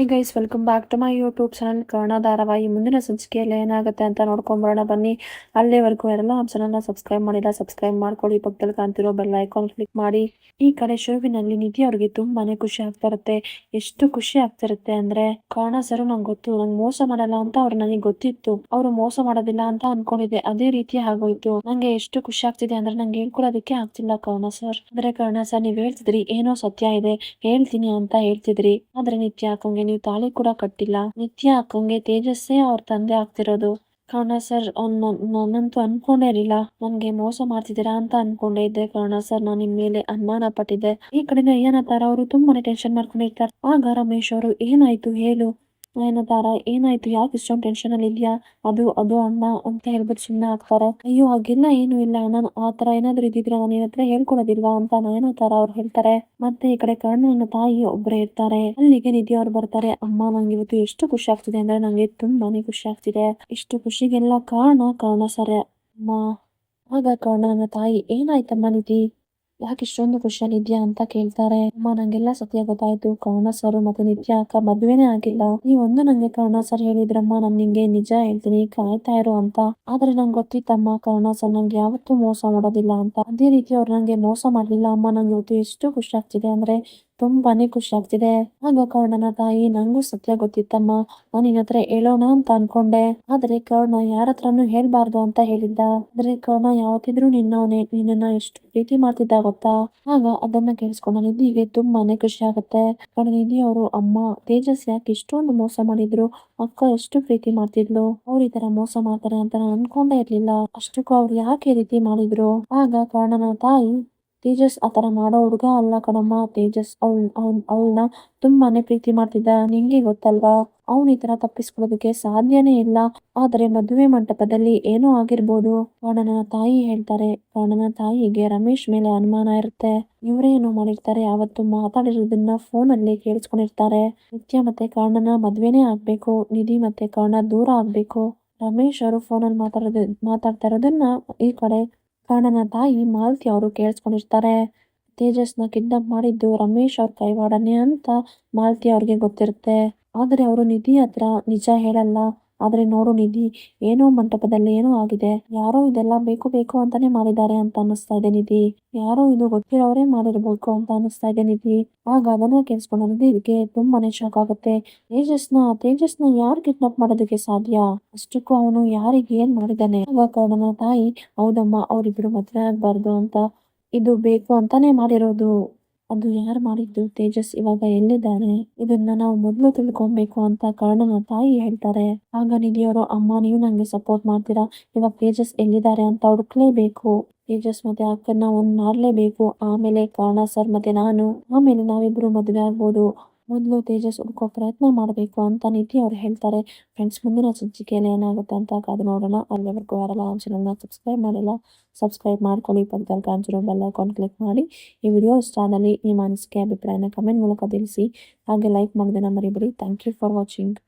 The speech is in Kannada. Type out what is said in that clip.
Hey guys welcome back to my YouTube channel Karna ಧಾರಾವಾಹಿ ಮುಂದಿನ ಸಂಚಿಕೆಯಲ್ಲಿ ಏನಾಗುತ್ತೆ ಅಂತ ನೋಡ್ಕೊಂಬರೋಣ ಬನ್ನಿ. ಅಲ್ಲಿವರೆಗೂ ಎಲ್ಲ ನಮ್ಮ ಚಾನಲ್ನ ಸಬ್ಸ್ಕ್ರೈಬ್ ಮಾಡಿಲ್ಲ ಸಬ್ಸ್ಕ್ರೈಬ್ ಮಾಡ್ಕೊಳ್ಳಿ. ಪಕ್ಕದಲ್ಲಿ ಕಾಣ್ತಿರೋ ಬೆಲ್ ಐಕಾನ್ ಕ್ಲಿಕ್ ಮಾಡಿ. ಈ ಕಡೆ ಶೋವಿನಲ್ಲಿ ನಿಧಿ ಅವ್ರಿಗೆ ತುಂಬಾನೇ ಖುಷಿ ಆಗ್ತಾ ಇರುತ್ತೆ. ಎಷ್ಟು ಖುಷಿ ಆಗ್ತಿರುತ್ತೆ ಅಂದ್ರೆ ಕರ್ಣ ಸರ್ ನಂಗೆ ಗೊತ್ತು, ನಂಗೆ ಮೋಸ ಮಾಡಲ್ಲ ಅಂತ ಅವ್ರು ನನಗೆ ಗೊತ್ತಿತ್ತು. ಅವರು ಮೋಸ ಮಾಡೋದಿಲ್ಲ ಅಂತ ಅನ್ಕೊಂಡಿದ್ದೆ. ಅದೇ ರೀತಿ ಆಗೋಯ್ತು. ನಂಗೆ ಎಷ್ಟು ಖುಷಿ ಆಗ್ತಿದೆ ಅಂದ್ರೆ, ನಂಗೆ ಹೇಳ್ಕೊಳೋದಕ್ಕೆ ಆಗ್ತಿಲ್ಲ ಕರ್ಣ ಸರ್ ಅಂದ್ರೆ ಕರ್ಣ ಸರ್ ನೀವ್ ಹೇಳ್ತಿದ್ರಿ, ಏನೋ ಸತ್ಯ ಇದೆ, ಹೇಳ್ತೀನಿ ಅಂತ ಹೇಳ್ತಿದ್ರಿ. ಆದ್ರೆ ನಿತ್ಯ ಅಕ್ಕಂಗೆ ನೀವು ತಾಳಿ ಕೂಡ ಕಟ್ಟಿಲ್ಲ. ನಿತ್ಯ ಅಕ್ಕಂಗೆ ತೇಜಸ್ಸೇ ಅವ್ರ ತಂದೆ ಆಗ್ತಿರೋದು. ಕಾರಣ ಸರ್, ಅವ್ನು ನನ್ನಂತೂ ಅನ್ಕೊಂಡೇ ಇರಲಿಲ್ಲ. ನನ್ಗೆ ಮೋಸ ಮಾಡ್ತಿದ್ದೀರಾ ಅಂತ ಅನ್ಕೊಂಡೇ ಇದ್ದೆ ಕಾರಣ ಸರ್. ನಾನು ನಿಮ್ ಮೇಲೆ ಅನುಮಾನ ಪಟ್ಟಿದ್ದೆ. ಈ ಕಡೆ ಏನತ್ತಾರ ಅವರು ತುಂಬಾನೇ ಟೆನ್ಷನ್ ಮಾಡ್ಕೊಂಡಿರ್ತಾರೆ ಆಗ ರಮೇಶ್ ಅವರು ಏನಾಯ್ತು ಹೇಳು. ಏನತಾರ ಏನಾಯ್ತು? ಯಾಕೆ ಇಷ್ಟೊಂದು ಟೆನ್ಷನ್ ಅಲ್ಲಿ ಇದೆಯಾ? ಅದು ಅದು ಅಮ್ಮ ಅಂತ ಹೇಳ್ಬಿಟ್ಟು ಸುಮ್ಮನೆ ಆಗ್ತಾರೆ. ಅಯ್ಯೋ, ಹಾಗೆಲ್ಲ ಏನು ಇಲ್ಲ. ನಾನು ಆ ತರ ಏನಾದ್ರು ಇದ್ದಿದ್ರೆ ನಾನು ನಿನ್ನ ಹತ್ರ ಹೇಳ್ಕೊಡೋದಿಲ್ವಾ ಅಂತ ತರ ಅವ್ರು ಹೇಳ್ತಾರೆ. ಮತ್ತೆ ಈ ಕಡೆ ಕರ್ಣನ ತಾಯಿ ಒಬ್ಬರೇ ಇರ್ತಾರೆ. ಅಲ್ಲಿಗೆ ನಿಧಿ ಅವ್ರು ಬರ್ತಾರೆ. ಅಮ್ಮ ನಂಗೆ ಇವತ್ತು ಎಷ್ಟು ಖುಷಿ ಆಗ್ತಿದೆ ಅಂದ್ರೆ ನಂಗೆ ತುಂಬಾನೇ ಖುಷಿ ಆಗ್ತಿದೆ. ಇಷ್ಟು ಖುಷಿಗೆಲ್ಲ ಕಾರಣ ಕಾರಣ ಸರ. ಅಮ್ಮ, ಆಗ ನನ್ನ ತಾಯಿ ಏನಾಯ್ತಮ್ಮ ನಿಧಿ? ಯಾಕೆ ಇಷ್ಟೊಂದು ಖುಷಿಯಾಗಿದ್ಯಾ ಅಂತ ಕೇಳ್ತಾರೆ ಅಮ್ಮ ನಂಗೆಲ್ಲ ಸತ್ಯ ಗೊತ್ತಾಯ್ತು ಕರ್ಣ ಸರ್ ಮತ್ತೆ ನಿತ್ಯ ಅಕ್ಕ ಮದ್ವೆನೇ ಆಗಿಲ್ಲ ಒಂದು ನಂಗೆ ಕರ್ಣ ಸರ್ ಹೇಳಿದ್ರಮ್ಮ ನಾನ್ ನಿಂಗೆ ನಿಜ ಹೇಳ್ತೀನಿ ಕಾಯ್ತಾ ಇರು ಅಂತ ಆದ್ರೆ ನಂಗೆ ಗೊತ್ತಿತ್ತಮ್ಮ ಕರ್ಣ ಸರ್ ನಂಗೆ ಯಾವತ್ತೂ ಮೋಸ ಮಾಡೋದಿಲ್ಲ ಅಂತ ಅದೇ ರೀತಿ ಅವ್ರು ನಂಗೆ ಮೋಸ ಮಾಡ್ಲಿಲ್ಲ ಅಮ್ಮ ನಂಗೆ ಇವತ್ತು ಎಷ್ಟು ಖುಷಿ ಆಗ್ತಿದೆ ಅಂದ್ರೆ ತುಂಬಾನೇ ಖುಷಿ ಆಗ್ತಿದೆ. ಆಗ ಕರ್ಣನ ತಾಯಿ, ನಂಗೂ ಸತ್ಯ ಗೊತ್ತಿತ್ತಮ್ಮ. ನಾನು ನಿನ್ನ ಹತ್ರ ಹೇಳೋಣ ಅಂತ ಅನ್ಕೊಂಡೆ. ಆದ್ರೆ ಕರ್ಣ ಯಾರ ಹತ್ರನು ಹೇಳ್ಬಾರ್ದು ಅಂತ ಹೇಳಿದ್ದ. ಆದ್ರೆ ಕರ್ಣ ಯಾವತ್ತಿದ್ರು ನಿನ್ನವನೇ. ನಿನ್ನ ಎಷ್ಟು ಪ್ರೀತಿ ಮಾಡ್ತಿದ್ದ ಗೊತ್ತಾ? ಆಗ ಅದನ್ನ ಕೇಳಿಸ್ಕೊಂಡ ನಿಧಿಗೆ ತುಂಬಾನೇ ಖುಷಿ ಆಗುತ್ತೆ. ಕಣ ನಿಧಿ ಅವರು ಅಮ್ಮ ತೇಜಸ್ ಯಾಕೆ ಇಷ್ಟೊಂದು ಮೋಸ ಮಾಡಿದ್ರು? ಅಕ್ಕ ಎಷ್ಟು ಪ್ರೀತಿ ಮಾಡ್ತಿದ್ಲು. ಅವ್ರ ಈ ತರ ಮೋಸ ಮಾಡ್ತಾರೆ ಅಂತ ನಾನು ಅನ್ಕೊಂಡೇ ಇರ್ಲಿಲ್ಲ. ಅಷ್ಟಕ್ಕೂ ಅವ್ರು ಯಾಕೆ ರೀತಿ ಮಾಡಿದ್ರು? ಆಗ ಕರ್ಣನ ತಾಯಿ ತೇಜಸ್ ಆತರ ಮಾಡೋ ಹುಡುಗ ಅಲ್ಲ ಕಣಮ್ಮ. ತೇಜಸ್ ಅವಳ್ ಅವ್ನ್ ಅವಳನ್ನ ತುಂಬಾನೇ ಪ್ರೀತಿ ಮಾಡ್ತಿದ್ದ. ನಿಂಗೆ ಗೊತ್ತಲ್ವಾ? ಅವ್ನ್ ಈ ತರ ತಪ್ಪಿಸ್ಕೊಳ್ಳೋದಕ್ಕೆ ಸಾಧ್ಯನೇ ಇಲ್ಲ. ಆದ್ರೆ ಮದುವೆ ಮಂಟಪದಲ್ಲಿ ಏನೋ ಆಗಿರ್ಬೋದು. ಕರ್ಣನ ತಾಯಿ ಹೇಳ್ತಾರೆ ಕರ್ಣನ ತಾಯಿಗೆ ರಮೇಶ್ ಮೇಲೆ ಅನುಮಾನ ಇರುತ್ತೆ. ಇವರೇನೋ ಮಾಡಿರ್ತಾರೆ. ಅವತ್ತು ಮಾತಾಡಿರೋದನ್ನ ಫೋನ್ ಅಲ್ಲಿ ಕೇಳಿಸ್ಕೊಂಡಿರ್ತಾರೆ. ನಿತ್ಯ ಮತ್ತೆ ಕರ್ಣನ ಮದ್ವೆನೇ ಆಗ್ಬೇಕು. ನಿಧಿ ಮತ್ತೆ ಕರ್ಣ ದೂರ ಆಗ್ಬೇಕು. ರಮೇಶ್ ಅವರು ಫೋನಲ್ಲಿ ಮಾತಾಡೋದು, ಮಾತಾಡ್ತಾ ಇರೋದನ್ನ ಈ ಕಡೆ ಕರ್ಣನ ತಾಯಿ ಮಾಲತಿ ಅವರು ಕೇಳಿಸ್ಕೊಂಡಿರ್ತಾರೆ. ತೇಜಸ್ನ ಕಿಡ್ನಾಪ್ ಮಾಡಿದ್ದು ರಮೇಶ್ ಅವ್ರ ಕೈವಾಡನೆ ಅಂತ ಮಾಲತಿ ಅವ್ರಿಗೆ ಗೊತ್ತಿರುತ್ತೆ. ಆದರೆ ಅವರು ನಿಧಿ ಹತ್ರ ನಿಜ ಹೇಳಲ್ಲ. ಆದ್ರೆ ನೋಡು ನಿಧಿ, ಏನೋ ಮಂಟಪದಲ್ಲಿ ಏನೋ ಆಗಿದೆ. ಯಾರೋ ಇದೆಲ್ಲ ಬೇಕು ಬೇಕು ಅಂತಾನೆ ಮಾಡಿದ್ದಾರೆ ಅಂತ ಅನ್ನಿಸ್ತಾ ಇದೆ ನಿಧಿ. ಯಾರೋ ಇದು ಗೊತ್ತಿರೋರೇ ಮಾಡಿರ್ಬೇಕು ಅಂತ ಅನ್ನಿಸ್ತಾ ಇದೆ ನಿಧಿ. ಆಗ ಅದನ್ನ ಕೇಳಿಸ್ಕೊಂಡು ಇದಕ್ಕೆ ತುಂಬಾನೇ ಶಾಕ್ ಆಗುತ್ತೆ. ತೇಜಸ್ನ ತೇಜಸ್ನ ಯಾರು ಕಿಡ್ನಾಪ್ ಮಾಡೋದಕ್ಕೆ ಸಾಧ್ಯ? ಅಷ್ಟಕ್ಕೂ ಅವನು ಯಾರಿಗೆ ಏನ್ ಮಾಡಿದ್ದಾನೆ? ಕರ್ಣನ ತಾಯಿ, ಹೌದಮ್ಮ, ಅವ್ರಿಬ್ರು ಮದ್ವೆ ಆಗ್ಬಾರ್ದು ಅಂತ, ಇದು ಬೇಕು ಅಂತಾನೆ ಮಾಡಿರೋದು. ಅದು ಯಾರು ಮಾಡಿದ್ದು? ತೇಜಸ್ ಇವಾಗ ಎಲ್ಲಿದ್ದಾರೆ ಇದನ್ನ ನಾವು ಮೊದಲು ತಿಳ್ಕೊಬೇಕು ಅಂತ ಕರ್ಣನ ತಾಯಿ ಹೇಳ್ತಾರೆ. ಆಗ ನಿಧಿಯವರು ಅಮ್ಮ, ನೀವು ನಂಗೆ ಸಪೋರ್ಟ್ ಮಾಡ್ತೀರಾ? ಇವಾಗ ತೇಜಸ್ ಎಲ್ಲಿದ್ದಾರೆ ಅಂತ ಹುಡುಕ್ಲೇಬೇಕು ತೇಜಸ್ ಮತ್ತೆ ಅಕ್ಕನ್ನ ಒಂದ್ ಮಾಡ್ಲೇಬೇಕು ಆಮೇಲೆ ಕರ್ಣ, ಸರ್ ಮತ್ತೆ ನಾನು. ಆಮೇಲೆ ನಾವಿಬ್ರು ಮದುವೆ ಆಗ್ಬೋದು. ಮೊದಲು ತೇಜಸ್ ಹುಡ್ಕೋ ಪ್ರಯತ್ನ ಮಾಡಬೇಕು ಅಂತ ನಿಧಿ ಅವ್ರು ಹೇಳ್ತಾರೆ. ಫ್ರೆಂಡ್ಸ್ ಮುಂದಿನ ಸಂಚಿಕೆಯಲ್ಲಿ ಏನಾಗುತ್ತೆ ಅಂತ ಕಾದು ನೋಡೋಣ. ಅಲ್ಲಿವರೆಗೂ ಯಾರೆಲ್ಲ ಚಾನಲ್ನ ಸಬ್ಸ್ಕ್ರೈಬ್ ಮಾಡಿಲ್ಲ ಸಬ್ಸ್ಕ್ರೈಬ್ ಮಾಡ್ಕೊಳ್ಳಿ. ಪಕ್ಕದಲ್ಲಿ ಕಾಣಿಸಿರೋ ಬೆಲ್ ಅಕೌಂಟ್ ಕ್ಲಿಕ್ ಮಾಡಿ. ಈ ವಿಡಿಯೋ ಇಷ್ಟ ಆದಲ್ಲಿ ನಿಮ್ಮ ಅನಿಸಿಕೆ, ಅಭಿಪ್ರಾಯನ ಕಮೆಂಟ್ ಮೂಲಕ ತಿಳಿಸಿ. ಹಾಗೆ ಲೈಕ್ ಮಾಡೋದನ್ನ ಮರಿಬೇಡಿ. Thank you for watching